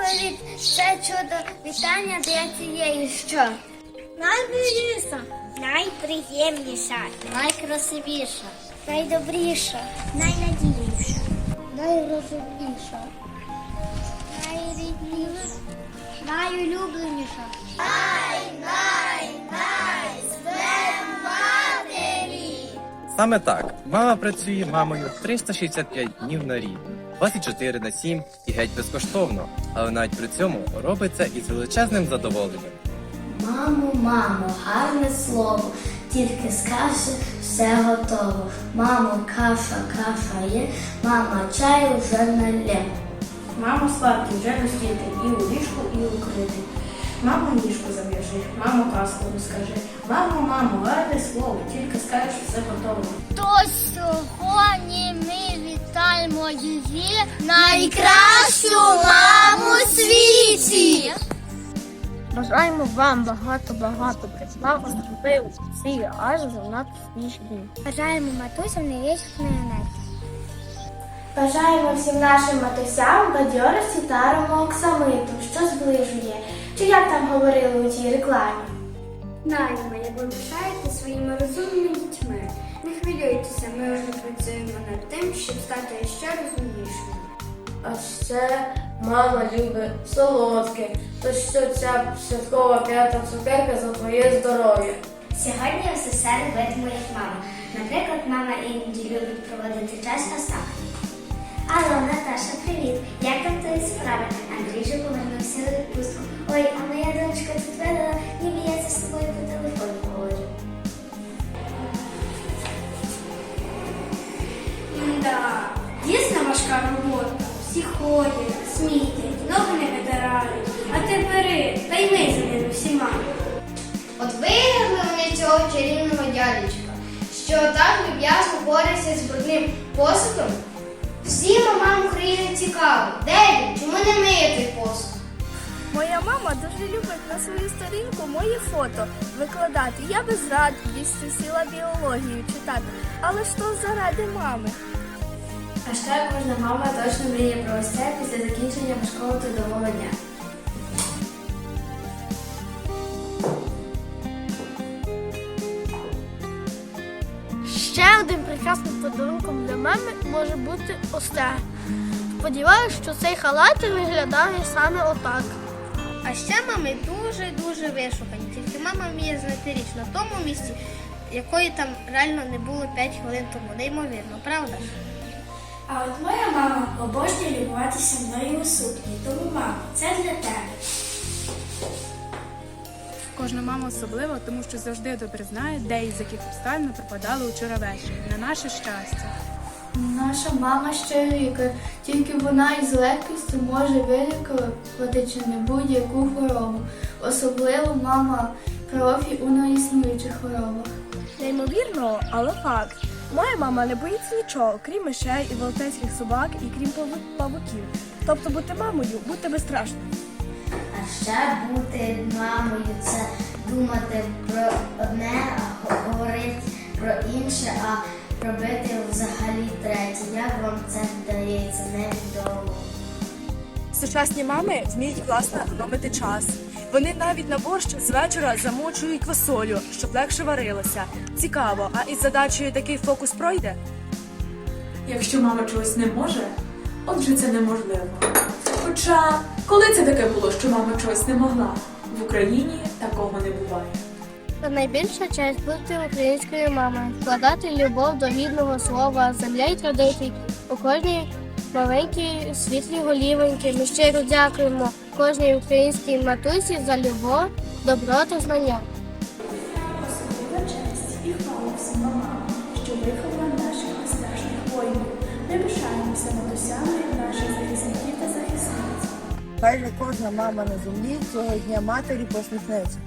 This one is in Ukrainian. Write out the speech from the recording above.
привіт! Це чудо вітання для цієї що? Найбільша, найприємніша, Найкрасивіша, найдобріша, найнадійніша, найрозумніша, найрідніша, найулюбленіша. Най, най, най, матері! Саме так, мама працює мамою 365 днів на рік, 24 на 7 і геть безкоштовно, але навіть при цьому робить це із величезним задоволенням. Мамо, мамо, гарне слово, тільки скажи, все готово. Мамо, каша, каша є, мама чаю вже налє. Мамо сладкий вже розстіти і у ліжку, і укрити. Мамо ніжку зав'яжи, мамо казку розкажи. Мамо, мамо, гарне слово, тільки скажеш все готово. То сьогодні ми вітаємо її найкращу маму у світі. Бажаємо вам багато-багато прислав, зробив всі аж занадто смішні. Бажаємо матусям невічної енергії. Бажаємо всім нашим матусям бадьорості та аромооксамиту, що зближує. Чи як там говорили у тій рекламі? Знаємо, як ви пишаєте своїми розумними дітьми. Не хвилюйтеся, ми вже працюємо над тим, щоб стати ще розумнішими. А ще мама любить солодке, то що ця святкова п'ята цукерка за твоє здоров'я. Сьогодні я все робитиму як мама. Наприклад, мама іноді любить проводити час на сам. Алло, Наташа, привіт. Як там твої справи? Андрій же повернувся у відпустку. Ой, а моя дочка тут видала, з тобою по телефону говорю. Да, дійсно важка робота. Всі ходять, смітять, ноги не видирають. А ти бери, та й ми за ними всіма. От виявили вони цього чарівного дядечка, що так люб'язно бореться з брудним посудом. Всім мамам України цікаво, де він, чому не миє той посуд? Моя мама дуже любить на свою сторінку мої фото викладати. Я без радості сіла біологію читати, але то заради мами. А ще кожна мама точно мріє про ось це після закінчення важкого трудового дня. Ще один прекрасним подарунком для мами може бути ось це. Сподіваюсь, що цей халат виглядає саме отак. А ще мами дуже-дуже вишукані. Тільки мама вміє знайти річ на тому місці, якої там реально не було 5 хвилин тому. Неймовірно, правда? А от моя мама обожнює любуватися мною у сукні, тому мама, це для тебе. Кожна мама особлива, тому що завжди добре знає, де і з яких обставин пропадали учора ввечері. На наше щастя. Наша мама ще щирика, тільки вона із легкістю може вилікувати чи не будь-яку хворобу. Особливо мама профі у неіснуючих хворобах. Неймовірно, але факт. Моя мама не боїться нічого, крім мишей і велетенських собак, і крім паву- павуків. Тобто бути мамою, бути безстрашною. А ще бути мамою це думати про одне, а говорити про інше, а робити взагалі третє. Як вам це вдається, невідомо. Сучасні мами вміють власне економити час. Вони навіть на борщ з вечора замочують квасолю, щоб легше варилося. Цікаво, а із задачею такий фокус пройде? Якщо мама чогось не може, отже це неможливо. Хоча, коли це таке було, що мама чогось не могла? В Україні такого не буває. Та найбільша честь бути українською мамою, вкладати любов до рідного слова, земля й традицій у кожній маленькій світлій голівоньки. Ми щиро дякуємо кожній українській матусі за любов, добро та знання. Особлива честь і хвала всім мамам, що виховала наших безстрашних воїнів. Ми пишаємося матусями наших захисників та захисниць. Хай же кожна мама на землі цього дня матері посміхнеться.